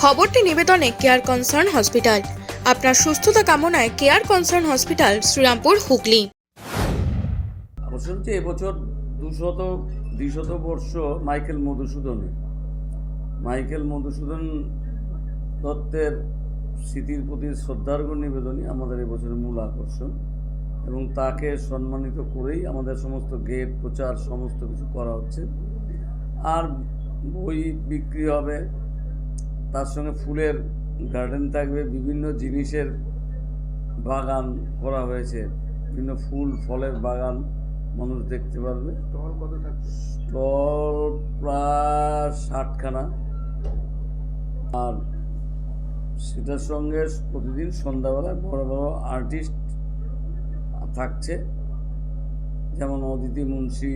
খবরটি নিবেদনে care concern hospital আপনার সুস্থতা কামনায় care concern hospital Serampore, Hooghly. হচ্ছে এবছর দুশত, দ্বিশত বর্ষ মাইকেল মধুসূদনের মাইকেল মধুসূদন দত্তের স্মৃতির প্রতি শ্রদ্ধার্ঘ নিবেদনই আমাদের এবছরের মূল আকর্ষণ এবং তাকে সম্মানিত করেই আমাদের সমস্ত গেট, প্রচার, সমস্ত কিছু করা হচ্ছে। আর বই বিক্রি হবে তার সঙ্গে ফুলের গার্ডেন থাকবে বিভিন্ন জিনিসের বাগান করা হয়েছে। বিভিন্ন ফুল ফলের বাগান মানুষ দেখতে পারবে। স্টল কত থাকছে স্টল প্রায় ষাটখানা। আর সেটার সঙ্গে প্রতিদিন সন্ধ্যাবেলায় বড় বড় আর্টিস্ট থাকছে। যেমন অদিতি মুন্সি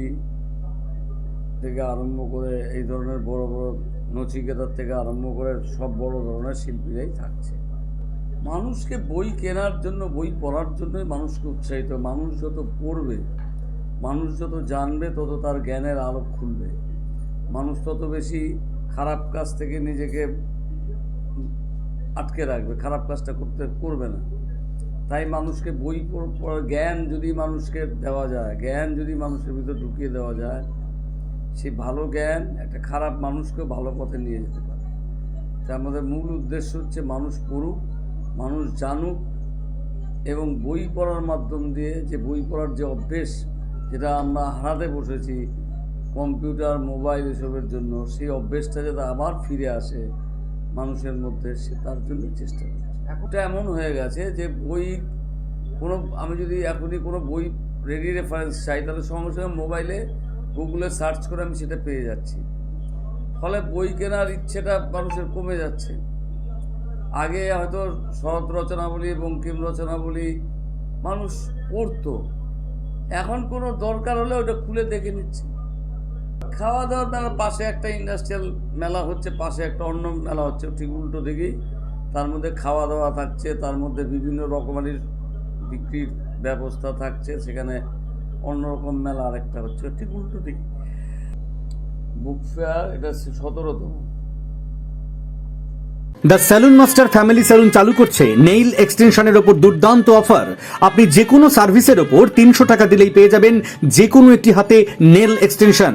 থেকে আরম্ভ করে এই ধরনের বড় বড় নচিকেতার থেকে আরম্ভ করে সব বড় ধরনের শিল্পীরাই থাকছে। মানুষকে বই কেনার জন্য, বই পড়ার জন্যই মানুষকে উৎসাহিত। মানুষ যত পড়বে, মানুষ যত জানবে, তত তার জ্ঞানের আলোক খুলবে। মানুষ তত বেশি খারাপ কাজ থেকে নিজেকে আটকে রাখবে, খারাপ কাজটা করতে করবে না। তাই মানুষকে বই পড়- পড়ার জ্ঞান যদি মানুষকে দেওয়া যায়, জ্ঞান যদি মানুষের ভিতর ঢুকিয়ে দেওয়া যায় সেই ভালো জ্ঞান, একটা খারাপ মানুষকে ভালো পথে নিয়ে যেতে পারে। তাই আমাদের মূল উদ্দেশ্য হচ্ছে মানুষ পড়ুক, মানুষ জানুক এবং বই পড়ার মাধ্যম দিয়ে যে বই পড়ার যে অভ্যেস যেটা আমরা হারাতে বসেছি কম্পিউটার, মোবাইল এসবের জন্য, সেই অভ্যেসটা যাতে আবার ফিরে আসে মানুষের মধ্যে, সে তার জন্য চেষ্টা করছে। এখনটা এমন হয়ে গেছে যে বই কোনো, আমি যদি এখনই কোনো বই রেডি রেফারেন্স চাই, তাহলে সঙ্গে সঙ্গে মোবাইলে গুগলে সার্চ করে আমি সেটা পেয়ে যাচ্ছি। ফলে বই কেনার ইচ্ছেটা মানুষের কমে যাচ্ছে। আগে হয়তো শরৎ রচনাবলী, বঙ্কিম রচনাবলী মানুষ পড়তো। এখন কোনো দরকার হলে ওটা খুলে দেখে নিচ্ছে। খাওয়া দাওয়ার মেলা, পাশে একটা ইন্ডাস্ট্রিয়াল মেলা হচ্ছে, পাশে একটা অন্য মেলা হচ্ছে, ঠিক উল্টো দিকেই। তার মধ্যে খাওয়া দাওয়া থাকছে, তার মধ্যে বিভিন্ন রকমের বিক্রির ব্যবস্থা থাকছে, সেখানে অন্যরকম মেলা আরেকটা হচ্ছে, ঠিক উল্টো দিকে। বুক ফেয়ার, এটা সতেরোতম। The saloon master family saloon চালু করছে নেইল এক্সটেনশনের ওপর দুর্দান্ত অফার আপনি যে কোনো সার্ভিসের ওপর তিনশো টাকা দিলেই পেয়ে যাবেন যে কোনো একটি হাতে নেল এক্সটেনশন